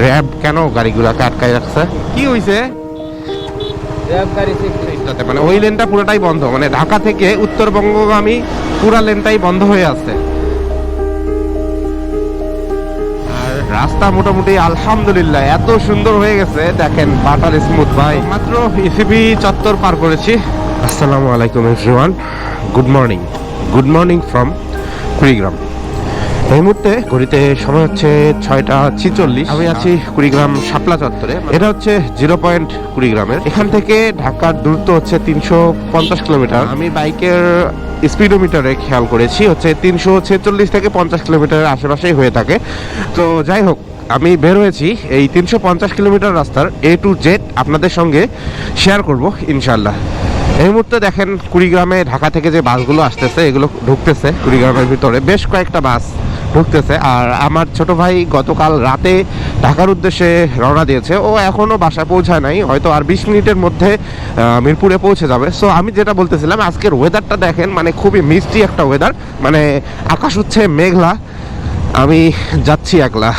RAB কেন গাড়িগুলোকে আটকায় রাখছে? কি হয়েছে র্যাব গাড়ি চেক মানে ওই লেনটা পুরোটাই বন্ধ। মানে ঢাকা থেকে উত্তরবঙ্গগামী পুরা লেনটাই বন্ধ হয়ে আছে। আর রাস্তা মোটামুটি আলহামদুলিল্লাহ এত সুন্দর হয়ে গেছে। দেখেন বাটার স্মুথ ভাই। মাত্র ইসিবি চত্বর পার করেছি। আসসালামু আলাইকুম everyone good morning good morning from Kurigram এই মুহূর্তে ঘড়িতে সময় হচ্ছে ছয়টা ছিচল্লিশ। আমি আছি কুড়িগ্রাম শাপলা চত্বরে। এটা হচ্ছে জিরো পয়েন্ট কুড়িগ্রামের। এখান থেকে ঢাকার দূরত্ব হচ্ছে তিনশো পঞ্চাশ কিলোমিটার। আমি বাইকের স্পিডোমিটারে খেয়াল করেছি হচ্ছে তিনশো ছেচল্লিশ থেকে পঞ্চাশ কিলোমিটারের আশেপাশেই হয়ে থাকে। তো যাই হোক আমি বের হয়েছি এই তিনশো পঞ্চাশ কিলোমিটার রাস্তার এ টু জেড আপনাদের সঙ্গে শেয়ার করব ইনশাল্লাহ এই মুহূর্তে দেখেন কুড়িগ্রামে ঢাকা থেকে যে বাসগুলো আসতেছে, এগুলো ঢুকতেছে কুড়িগ্রামের ভিতরে। বেশ কয়েকটা বাস ঢুকতেছে। আর আমার ছোট ভাই গতকাল রাতে ঢাকার উদ্দেশ্যে রওনা দিয়েছে। ও এখনও বাসায় পৌঁছায় নাই, হয়তো আর বিশ মিনিটের মধ্যে মিরপুরে পৌঁছে যাবে। সো আমি যেটা বলতেছিলাম, আজকের ওয়েদারটা দেখেন মানে খুবই মিষ্টি একটা ওয়েদার মানে আকাশ হচ্ছে মেঘলা, আমি যাচ্ছি একলা।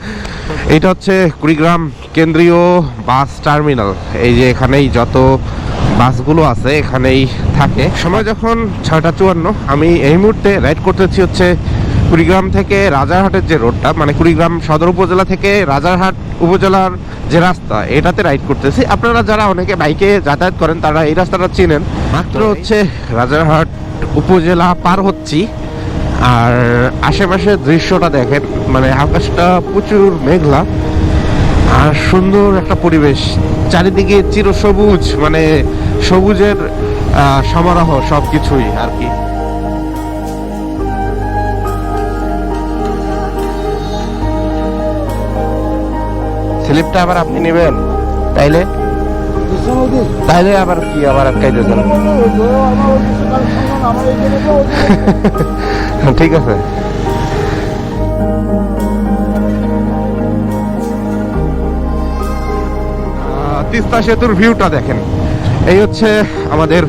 এটা হচ্ছে কুড়িগ্রাম কেন্দ্রীয় বাস টার্মিনাল। এই যে এখানেই যত বাসগুলো আছে এখানেই থাকে। সময় যখন ছয়টা চুয়ান্ন আমি এই মুহূর্তে রাইড করতেছি হচ্ছে কুড়িগ্রাম থেকে রাজারহাটের যে রোডটা মানে কুড়িগ্রাম সদর উপজেলা থেকে রাজারহাট উপজেলার যে রাস্তা এটাতে রাইড করতেছি। আপনারা যারা অনেকে বাইকে যাতায়াত করেন তারা এই রাস্তাটা চিনেন। মাত্র হচ্ছে রাজারহাট উপজেলা পার হচ্ছি আর আশেপাশের দৃশ্যটা দেখেন মানে আকাশটা প্রচুর মেঘলা। আর সুন্দর একটা পরিবেশ। চারিদিকে চিরসবুজ মানে সবুজের সমারোহ সব কিছুই আর কি। স্লিপটা আবার আপনি নেবেন? তাইলে? তাইলে আবার কি, আবার আটকাই দিয়েছেন ঠিক আছে। তিস্তা সেতুর ভিউটা দেখেন। এই হচ্ছে আমাদের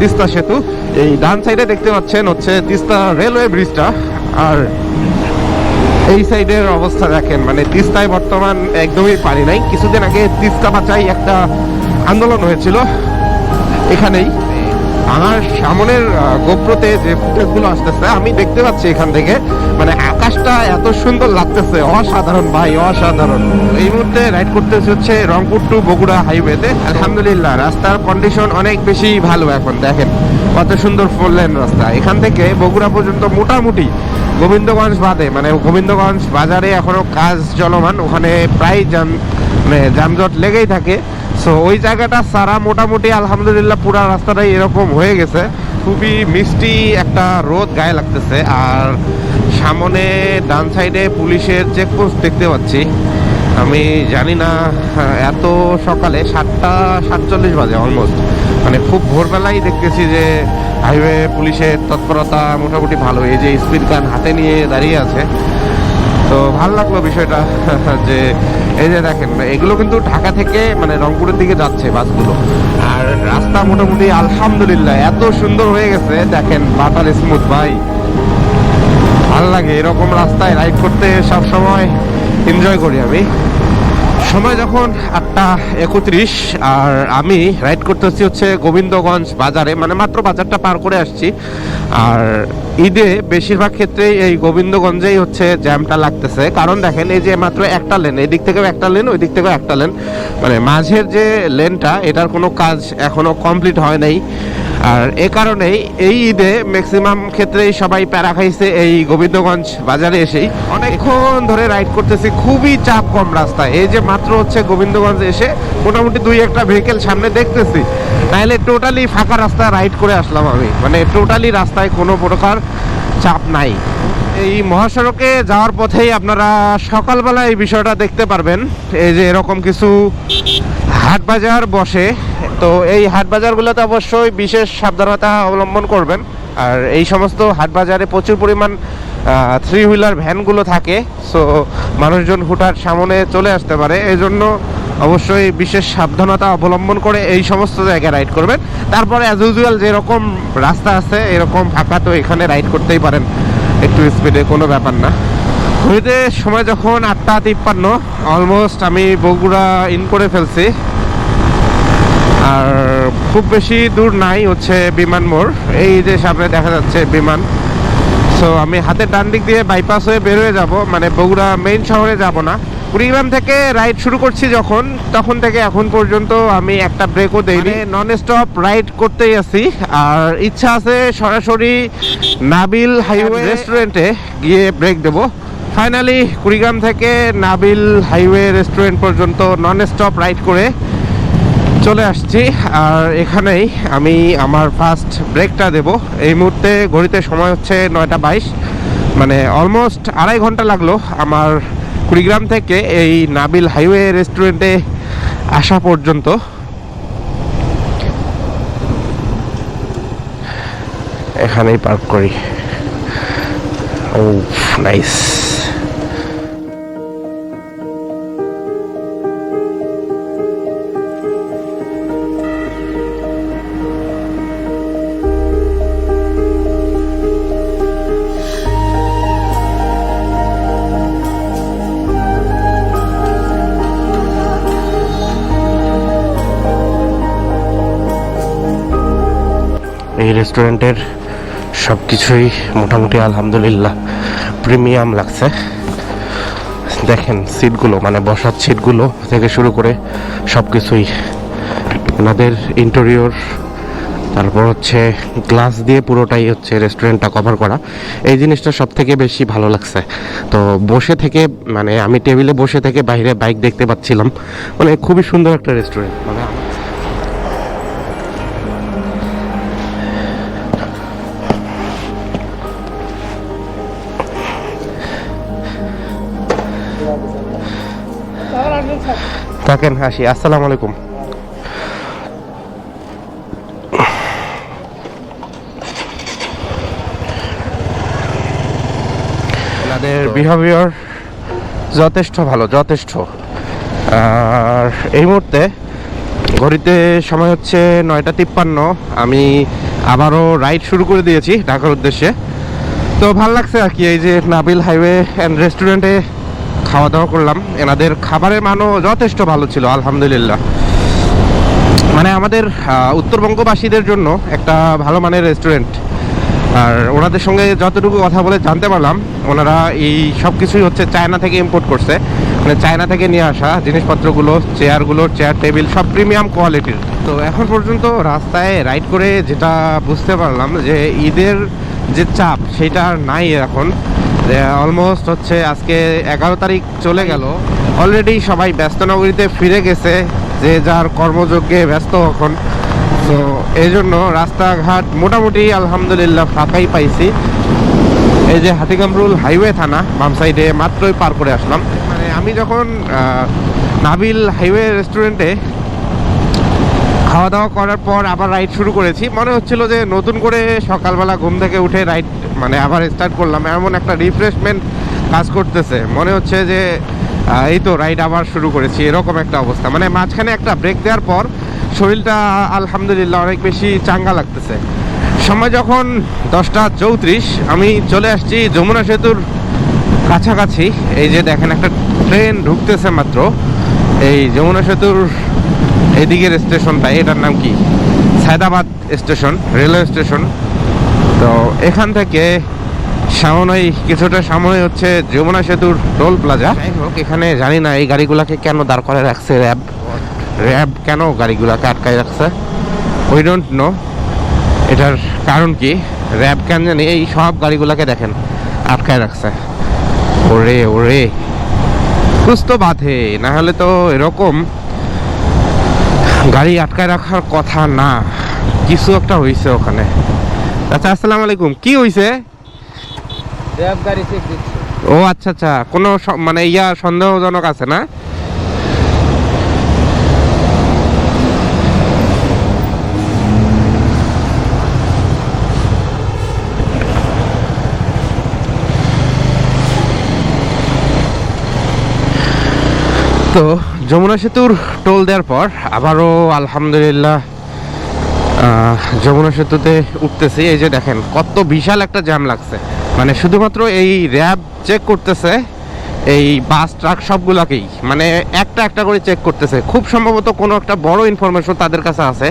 তিস্তা সেতু। এই ডান সাইডে দেখতে পাচ্ছেন হচ্ছে তিস্তা রেলওয়ে ব্রিজটা আর এই সাইডের অবস্থা দেখেন মানে তিস্তায় বর্তমান একদমই পানি নাই। কিছুদিন আগে তিস্তা বাঁচাই একটা আন্দোলন হয়েছিল এখানেই। সামনের গোপ্রতে যে ফুটেজগুলো আসতেছে, আমি দেখতে পাচ্ছি এখান থেকে মানে আকাশটা এত সুন্দর লাগতেছে, অসাধারণ ভাই, অসাধারণ। এই মুহূর্তে রাইড করতেছে হচ্ছে রংপুর টু বগুড়া হাইওয়েতে আলহামদুলিল্লাহ, রাস্তার কন্ডিশন অনেক বেশি ভালো এখন, দেখেন। কত সুন্দর ফোর লেন রাস্তা। এখান থেকে বগুড়া পর্যন্ত মোটামুটি গোবিন্দগঞ্জ বাদে মানে গোবিন্দগঞ্জ বাজারে এখনও কাজ চলমান। ওখানে প্রায় যান মানে যানজট লেগেই থাকে। সো ওই জায়গাটা সারা মোটামুটি আলহামদুলিল্লাহ পুরা রাস্তাটাই এরকম হয়ে গেছে। খুবই মিষ্টি একটা রোদ গায়ে লাগতেছে। আর সামনে ডান সাইডে পুলিশের চেকপোস্ট দেখতে পাচ্ছি। আমি জানি না, এত সকালে সাতটা সাতচল্লিশ বাজে অলমোস্ট মানে খুব ভোরবেলায় দেখতেছি যে হাইওয়ে পুলিশের তৎপরতা মোটামুটি ভালো। এই যে স্পিড গান হাতে নিয়ে দাঁড়িয়ে আছে। তো ভালো লাগল বিষয়টা, যে এই যে দেখেন এগুলো কিন্তু ঢাকা থেকে মানে রংপুরের দিকে যাচ্ছে বাসগুলো। আর রাস্তা মোটামুটি আলহামদুলিল্লাহ এত সুন্দর হয়ে গেছে। দেখেন, বাটার স্মুথ ভাই। ভালো লাগে এরকম রাস্তায় রাইড করতে সব সময় এনজয় করি আমি। সময় যখন আটটা একত্রিশ, আর আমি রাইড করতেছি হচ্ছে গোবিন্দগঞ্জ বাজারে মানে মাত্র বাজারটা পার করে আসছি। আর ঈদে বেশিরভাগ ক্ষেত্রেই এই গোবিন্দগঞ্জেই হচ্ছে জ্যামটা লাগতেছে। কারণ দেখেন, এই যে মাত্র একটা লেন এই দিক থেকেও একটা লেন ওই দিক থেকেও একটা লেন মানে মাঝের যে লেনটা এটার কোনো কাজ এখনও কমপ্লিট হয় নাই। আর এ কারণেই এই ঈদে ম্যাক্সিমাম ক্ষেত্রেই সবাই প্যারা খাইছে এই গোবিন্দগঞ্জ বাজারে এসেই। অনেকক্ষণ ধরে রাইড করতেছি, খুবই চাপ কম রাস্তা এই যে মাত্র হচ্ছে গোবিন্দগঞ্জ এসে মোটামুটি দুই একটা ভেহিকেল সামনে দেখতেছি। তাহলে টোটালি ফাঁকা রাস্তা রাইড করে আসলাম আমি। মানে টোটালি রাস্তায় কোনো প্রকার চাপ নাই। এই মহাসড়কে যাওয়ার পথেই আপনারা সকালবেলা এই বিষয়টা দেখতে পারবেন। এই যে এরকম কিছু হাট বাজার বসে। তো এই হাট বাজারগুলোতে অবশ্যই বিশেষ সাবধানতা অবলম্বন করবেন। আর এই সমস্ত হাট বাজারে প্রচুর পরিমাণ থ্রি হুইলার ভ্যানগুলো থাকে। সো মানুষজন হুটার সামনে চলে আসতে পারে। এই জন্য অবশ্যই বিশেষ সাবধানতা অবলম্বন করে এই সমস্ত জায়গায় রাইড করবেন। তারপরে অ্যাজ ইউজুয়াল যেরকম রাস্তা আছে, এরকম ফাঁকা তো এখানে রাইড করতেই পারেন। একটু স্পিডে কোনো ব্যাপার না। ঘড়িতে সময় যখন আটটা তিপ্পান্ন অলমোস্ট আমি বগুড়া ইন করে ফেলছি। আর খুব বেশি দূর নাই হচ্ছে বিমান মোড়। এই যে সামনে দেখা যাচ্ছে বিমান। সো আমি হাতের ডান দিক দিয়ে বাইপাস হয়ে বের হয়ে যাব। মানে বগুড়া মেইন শহরে যাব না। কুড়িগ্রাম থেকে রাইড শুরু করছি যখন তখন থেকে এখন পর্যন্ত আমি একটা ব্রেকও দেইনি। নন স্টপ রাইড করতেই আছি। আর ইচ্ছা আছে সরাসরি নাবিল হাইওয়ে রেস্টুরেন্টে গিয়ে ব্রেক দেবো। ফাইনালি কুড়িগ্রাম থেকে নাবিল হাইওয়ে রেস্টুরেন্ট পর্যন্ত নন স্টপ রাইড করে চলে আসছি। আর এখানেই আমি আমার ফার্স্ট ব্রেকটা দেব। এই মুহূর্তে ঘড়িতে সময় হচ্ছে নয়টা বাইশ। মানে অলমোস্ট আড়াই ঘণ্টা লাগল আমার কুড়িগ্রাম থেকে এই নাবিল হাইওয়ে রেস্টুরেন্টে আসা পর্যন্ত। এখানেই পার্ক করি। ও নাইস এই রেস্টুরেন্টের সব কিছুই মোটামুটি আলহামদুলিল্লাহ প্রিমিয়াম লাগছে। দেখেন সিটগুলো মানে বসার সিটগুলো থেকে শুরু করে সব কিছুই ওনাদের ইন্টেরিয়র তারপর হচ্ছে গ্লাস দিয়ে পুরোটাই হচ্ছে রেস্টুরেন্টটা কভার করা। এই জিনিসটা সব থেকে বেশি ভালো লাগছে। তো বসে থেকে মানে আমি টেবিলে বসে থেকে বাইরে বাইক দেখতে পাচ্ছিলাম। মানে খুবই সুন্দর একটা রেস্টুরেন্ট মানে থাকেন হাসি আসসালামু আলাইকুম। এনাদের বিহেভিয়ার যথেষ্ট ভালো, যথেষ্ট। আর এই মুহূর্তে ঘড়িতে সময় হচ্ছে নয়টা তিপ্পান্ন। আমি আবারও রাইড শুরু করে দিয়েছি ঢাকার উদ্দেশ্যে। তো ভালো লাগছে আর কি, এই যে নাবিল হাইওয়ে অ্যান্ড রেস্টুরেন্টে খাওয়া দাওয়া করলাম। এনাদের খাবারের মানও যথেষ্ট ভালো ছিল, আলহামদুলিল্লাহ। মানে আমাদের উত্তরবঙ্গবাসীদের জন্য একটা ভালো মানের রেস্টুরেন্ট আর ওনাদের সঙ্গে যতটুকু কথা বলে জানতে পারলাম, ওনারা এই সব কিছুই হচ্ছে চায়না থেকে ইম্পোর্ট করছে। মানে চায়না থেকে নিয়ে আসা জিনিসপত্রগুলো চেয়ারগুলো চেয়ার টেবিল সব প্রিমিয়াম কোয়ালিটির তো এখন পর্যন্ত রাস্তায় রাইড করে যেটা বুঝতে পারলাম যে ঈদের যে চাপ, সেটা আর নাই এখন। অলমোস্ট হচ্ছে আজকে এগারো তারিখ চলে গেল। অলরেডি সবাই ব্যস্ত নগরীতে ফিরে গেছে, যে যার কর্মযজ্ঞে ব্যস্ত এখন। তো এই জন্য রাস্তাঘাট মোটামুটি আলহামদুলিল্লাহ ফাঁকাই পাইছি। এই যে হাতিকামরুল হাইওয়ে থানা, বাম সাইডে মাত্রই পার করে আসলাম। মানে আমি যখন নাবিল হাইওয়ে রেস্টুরেন্টে খাওয়া দাওয়া করার পর আবার রাইড শুরু করেছি। মনে হচ্ছিল যে নতুন করে সকালবেলা ঘুম থেকে উঠে রাইড মানে আবার স্টার্ট করলাম। এমন একটা রিফ্রেশমেন্ট কাজ করতেছে। মনে হচ্ছে যে এই তো রাইড আবার শুরু করেছি। এরকম একটা অবস্থা। মানে মাঝখানে একটা ব্রেক দেওয়ার পর শরীরটা আলহামদুলিল্লাহ অনেক বেশি চাঙ্গা লাগতেছে। সময় যখন দশটা চৌত্রিশ, আমি চলে আসছি যমুনা সেতুর কাছাকাছি। এই যে দেখেন, একটা ট্রেন ঢুকতেছে মাত্র। এই যমুনা সেতুর এদিকের স্টেশনটা এটার নাম কি? Saidabad station railway station. তো এখান থেকে সামনেই কিছুটা সামনে হচ্ছে যমুনা সেতুর টোল প্লাজা। যাই হোক এখানে জানি না এই গাড়িগুলোকে কেন দাঁড় করে রাখছে র্যাব র্যাব কেন গাড়িগুলোকে আটকায় রাখছে? উই ডোন্ট নো এটার কারণ কি? র্যাব কেন জানি এই সব গাড়িগুলোকে দেখেন আটকায় রাখছে। ওরে ওরে। সুস্থ বাধে না হলে তো এরকম গাড়ি আটকায় রাখার কথা না কিছু একটা হয়েছে ওখানে। আচ্ছা আসসালামু আলাইকুম কি হয়েছে গাড়ি চেক দিচ্ছে। ও আচ্ছা আচ্ছা কোনো মানে ইয়া সন্দেহজনক আছে না? তো যমুনা সেতুর টোল দেওয়ার পর আবারও আলহামদুলিল্লাহ যমুনা সেতুতে উঠতেছি। এই যে দেখেন, কত বিশাল একটা জ্যাম লাগছে। মানে শুধুমাত্র এই র্যাব চেক করতেছে, এই বাস, ট্রাক সবগুলাকেই। মানে একটা একটা করে চেক করতেছে। খুব সম্ভবত কোনো একটা বড় ইনফরমেশন তাদের কাছে আছে।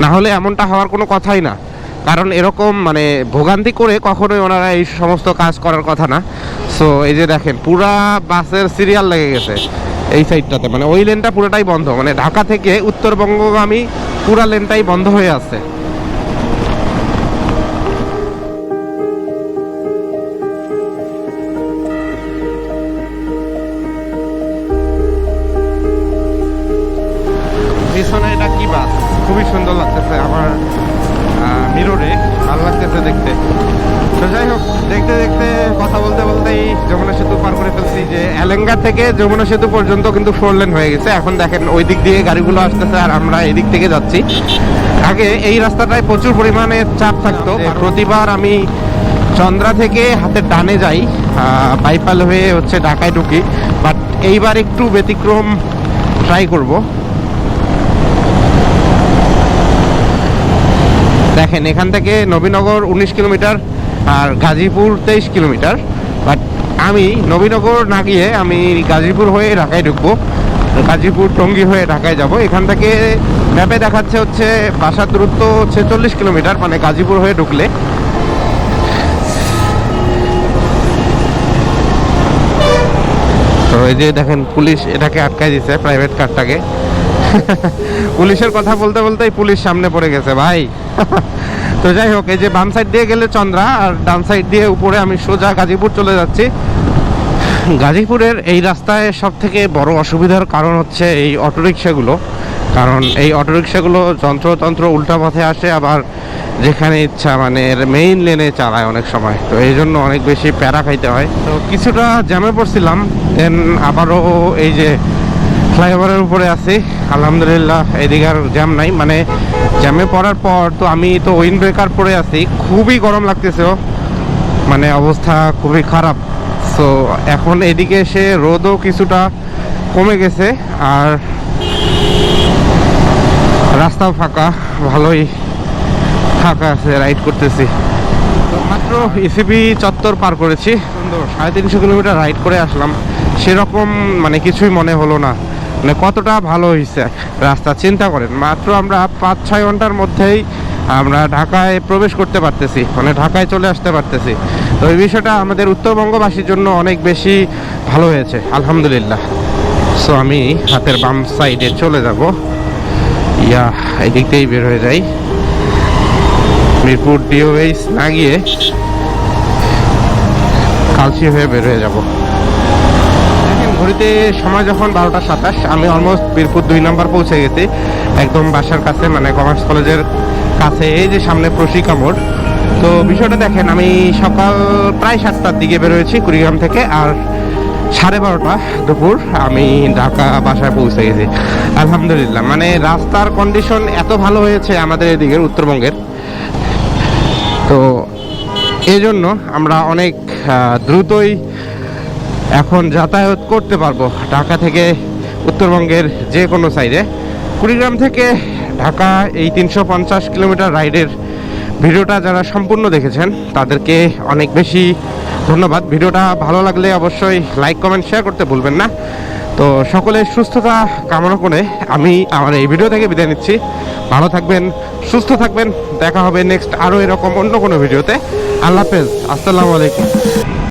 না হলে এমনটা হওয়ার কোনো কথাই না। কারণ এরকম মানে ভোগান্তি করে কখনোই ওনারা এই সমস্ত কাজ করার কথা না। সো এই যে দেখেন, পুরা বাসের সিরিয়াল লেগে গেছে। এই সাইডটাতে মানে ওই লেনটা পুরোটাই বন্ধ মানে ঢাকা থেকে উত্তরবঙ্গগামী পুরা লেনটাই বন্ধ হয়ে আছে। পিছনে এটা কি বাস? খুবই সুন্দর লাগতেছে আমার। মিররে ভালো লাগতেছে দেখতে। তো যাই হোক দেখতে দেখতে কথা বলতে বলতেই যমুনা সেতু পার করে ফেলছি যে এলেঙ্গা থেকে যমুনা সেতু পর্যন্ত কিন্তু ফোর লেন হয়ে গেছে। এখন দেখেন ওই দিক দিয়ে গাড়িগুলো আসতেছে আর আমরা এদিক থেকে যাচ্ছি। আগে এই রাস্তাটায় প্রচুর পরিমাণে চাপ থাকতো। প্রতিবার আমি চন্দ্রা থেকে হাতের ডানে যাই বাইপাল হয়ে হচ্ছে ঢাকায় ঢুকি। বাট এইবার একটু ব্যতিক্রম ট্রাই করব। দেখেন, এখান থেকে নবীনগর উনিশ কিলোমিটার আর গাজীপুর তেইশ কিলোমিটার। বাট আমি নবীনগর না গিয়ে আমি গাজীপুর হয়ে ঢাকায় ঢুকবো, গাজীপুর টঙ্গী হয়ে ঢাকায় যাব। এখান থেকে ম্যাপে দেখাচ্ছে হচ্ছে বাসার দূরত্ব ছেচল্লিশ কিলোমিটার মানে গাজীপুর হয়ে ঢুকলে। তো এই যে দেখেন, পুলিশ এটাকে আটকায় দিছে প্রাইভেট কারটাকে পুলিশের কথা বলতে বলতেই পুলিশ সামনে পড়ে গেছে, ভাই। তো যাই হোক, এই যে বাম সাইড দিয়ে গেলে চন্দ্রা, আর ডান সাইড দিয়ে উপরে আমি সোজা গাজীপুর চলে যাচ্ছি। গাজীপুরের এই রাস্তায় সব থেকে বড় অসুবিধার কারণ হচ্ছে এই অটোরিকশাগুলো। কারণ এই অটোরিকশাগুলো যন্ত্রতন্ত্র উল্টা পথে আসে, আবার যেখানে ইচ্ছা মানে এর মেইন লেনে চালায় অনেক সময়। তো এই জন্য অনেক বেশি প্যারা খাইতে হয়। তো কিছুটা জ্যামে পড়ছিলাম দেন আবারও এই যে ফ্লাইওভারের উপরে আছি। আলহামদুলিল্লাহ, এদিকে আর জ্যাম নাই। মানে জ্যামে পড়ার পর তো আমি তো উইন্ড ব্রেকার পরে আছি। খুবই গরম লাগতেছে। মানে অবস্থা খুবই খারাপ। সো এখন এদিকে এসে রোদও কিছুটা কমে গেছে আর রাস্তাও ফাঁকা। ভালোই ফাঁকা আছে রাইড করতেছি। মাত্র ইসিবি চত্বর পার করেছি। সুন্দর, সাড়ে তিনশো কিলোমিটার রাইড করে আসলাম। সেরকম মানে কিছুই মনে হলো না। মানে কতটা ভালো হয়েছে রাস্তা চিন্তা করেন। মাত্র আমরা পাঁচ, ছয় ঘণ্টার মধ্যেই আমরা ঢাকায় প্রবেশ করতে পারতেছি মানে ঢাকায় চলে আসতে পারতেছি। তো এই বিষয়টা আমাদের উত্তরবঙ্গবাসীর জন্য অনেক বেশি ভালো হয়েছে, আলহামদুলিল্লাহ। সো আমি হাতের বাম সাইডে চলে যাব। ইয়া এই দিক দিয়েই বের হয়ে যাই। মিরপুর ডিওএইচ না গিয়ে কালচি হয়ে বের হয়ে যাব। ঘড়িতে সময় যখন বারোটা সাতাশ, আমি অলমোস্ট মিরপুর দুই নাম্বার পৌঁছে গেছি। একদম বাসার কাছে মানে কমার্স কলেজের কাছে, এই যে সামনে প্রশিকা মোড় তো বিষয়টা দেখেন, আমি সকাল প্রায় সাতটার দিকে বেরোয়েছি কুড়িগ্রাম থেকে, আর সাড়ে বারোটা দুপুর আমি ঢাকা বাসায় পৌঁছে গেছি। আলহামদুলিল্লাহ মানে রাস্তার কন্ডিশন এত ভালো হয়েছে আমাদের এদিকের উত্তরবঙ্গের। তো এই জন্য আমরা অনেক দ্রুতই এখন যাতায়াত করতে পারব। ঢাকা থেকে উত্তরবঙ্গের যে কোনো সাইডে। কুড়িগ্রাম থেকে ঢাকা এই তিনশো পঞ্চাশ কিলোমিটার রাইডের ভিডিওটা যারা সম্পূর্ণ দেখেছেন, তাদেরকে অনেক বেশি ধন্যবাদ। ভিডিওটা ভালো লাগলে অবশ্যই লাইক, কমেন্ট, শেয়ার করতে ভুলবেন না। তো সকলের সুস্থতা কামনা করে আমি আমার এই ভিডিও থেকে বিদায় নিচ্ছি। ভালো থাকবেন, সুস্থ থাকবেন। দেখা হবে নেক্সট আরও এরকম অন্য কোনো ভিডিওতে। আল্লাহ হাফেজ। আসসালামু আলাইকুম।